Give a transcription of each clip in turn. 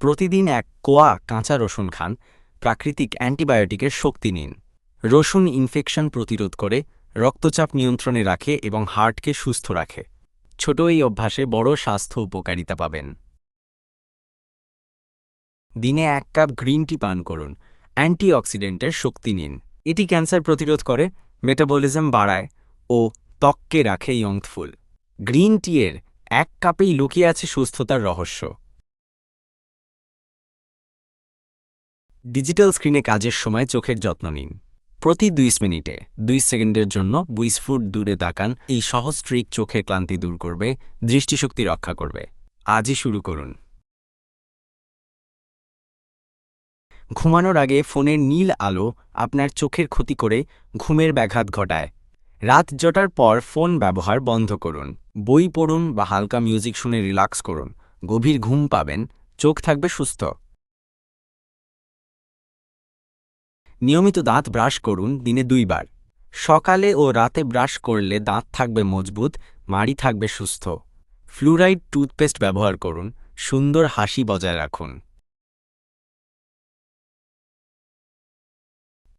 প্রতিদিন এক কোয়া কাঁচা রসুন খান, প্রাকৃতিক অ্যান্টিবায়োটিকের শক্তি নিন। রসুন ইনফেকশন প্রতিরোধ করে, রক্তচাপ নিয়ন্ত্রণে রাখে এবং হার্টকে সুস্থ রাখে। ছোট এই অভ্যাসে বড় স্বাস্থ্য উপকারিতা পাবেন। দিনে এক কাপ গ্রিন টি পান করুন। অ্যান্টিঅক্সিডেন্টের শক্তি নিন। এটি ক্যান্সার প্রতিরোধ করে, মেটাবলিজম বাড়ায় ও ত্বককে রাখে ইয়ংথফুল গ্রিন টি এর এক কাপেই লুকিয়ে আছে সুস্থতার রহস্য। ডিজিটাল স্ক্রিনে কাজের সময় চোখের যত্ন নিন। প্রতি দুই মিনিটে দুই সেকেন্ডের জন্য বুইস ফুট দূরে তাকান, এই সহজ ট্রিক চোখের ক্লান্তি দূর করবে, দৃষ্টিশক্তি রক্ষা করবে। আজই শুরু করুন। ঘুমানোর আগে ফোনের নীল আলো আপনার চোখের ক্ষতি করে ঘুমের ব্যাঘাত ঘটায়। রাত জটার পর ফোন ব্যবহার বন্ধ করুন। বই পড়ুন বা হালকা মিউজিক শুনে রিল্যাক্স করুন। গভীর ঘুম পাবেন, চোখ থাকবে সুস্থ। নিয়মিত দাঁত ব্রাশ করুন দিনে দুইবার। সকালে ও রাতে ব্রাশ করলে দাঁত থাকবে মজবুত, মাড়ি থাকবে সুস্থ। ফ্লুরাইড টুথপেস্ট ব্যবহার করুন, সুন্দর হাসি বজায় রাখুন।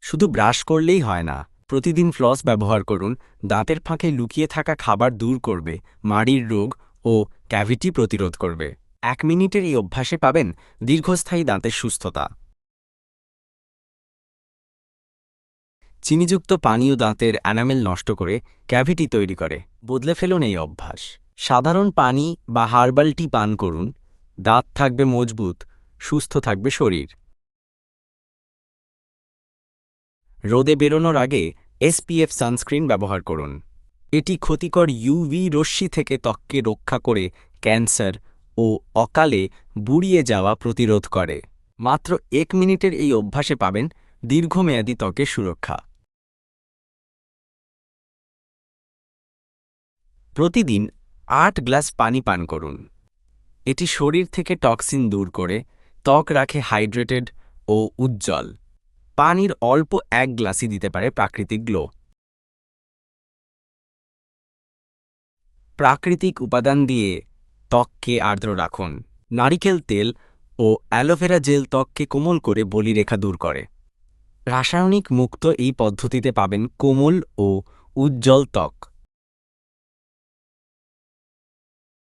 শুধু ব্রাশ করলেই হয় না, প্রতিদিন ফ্লস ব্যবহার করুন, দাঁতের ফাঁকে লুকিয়ে থাকা খাবার দূর করবে, মাড়ির রোগ ও ক্যাভিটি প্রতিরোধ করবে। এক মিনিটের এই অভ্যাসে পাবেন দীর্ঘস্থায়ী দাঁতের সুস্থতা। চিনিযুক্ত পানীয় দাঁতের অ্যানামেল নষ্ট করে ক্যাভিটি তৈরি করে। বদলে ফেলুন এই অভ্যাস। সাধারণ পানি বা হার্বাল টি পান করুন। দাঁত থাকবে মজবুত, সুস্থ থাকবে শরীর। রোদে বেরোনোর আগে এসপিএফ সানস্ক্রিন ব্যবহার করুন। এটি ক্ষতিকর ইউভি রশ্মি থেকে ত্বককে রক্ষা করে ক্যান্সার ও অকালে বুড়িয়ে যাওয়া প্রতিরোধ করে। মাত্র এক মিনিটের এই অভ্যাসে পাবেন দীর্ঘমেয়াদী ত্বকের সুরক্ষা। প্রতিদিন আট গ্লাস পানি পান করুন। এটি শরীর থেকে টক্সিন দূর করে ত্বক রাখে হাইড্রেটেড ও উজ্জ্বল। পানির অল্প এক গ্লাসই দিতে পারে প্রাকৃতিক গ্লো। প্রাকৃতিক উপাদান দিয়ে ত্বককে আর্দ্র রাখুন। নারিকেল তেল ও অ্যালোভেরা জেল ত্বককে কোমল করে বলিরেখা দূর করে। রাসায়নিক মুক্ত এই পদ্ধতিতে পাবেন কোমল ও উজ্জ্বল ত্বক।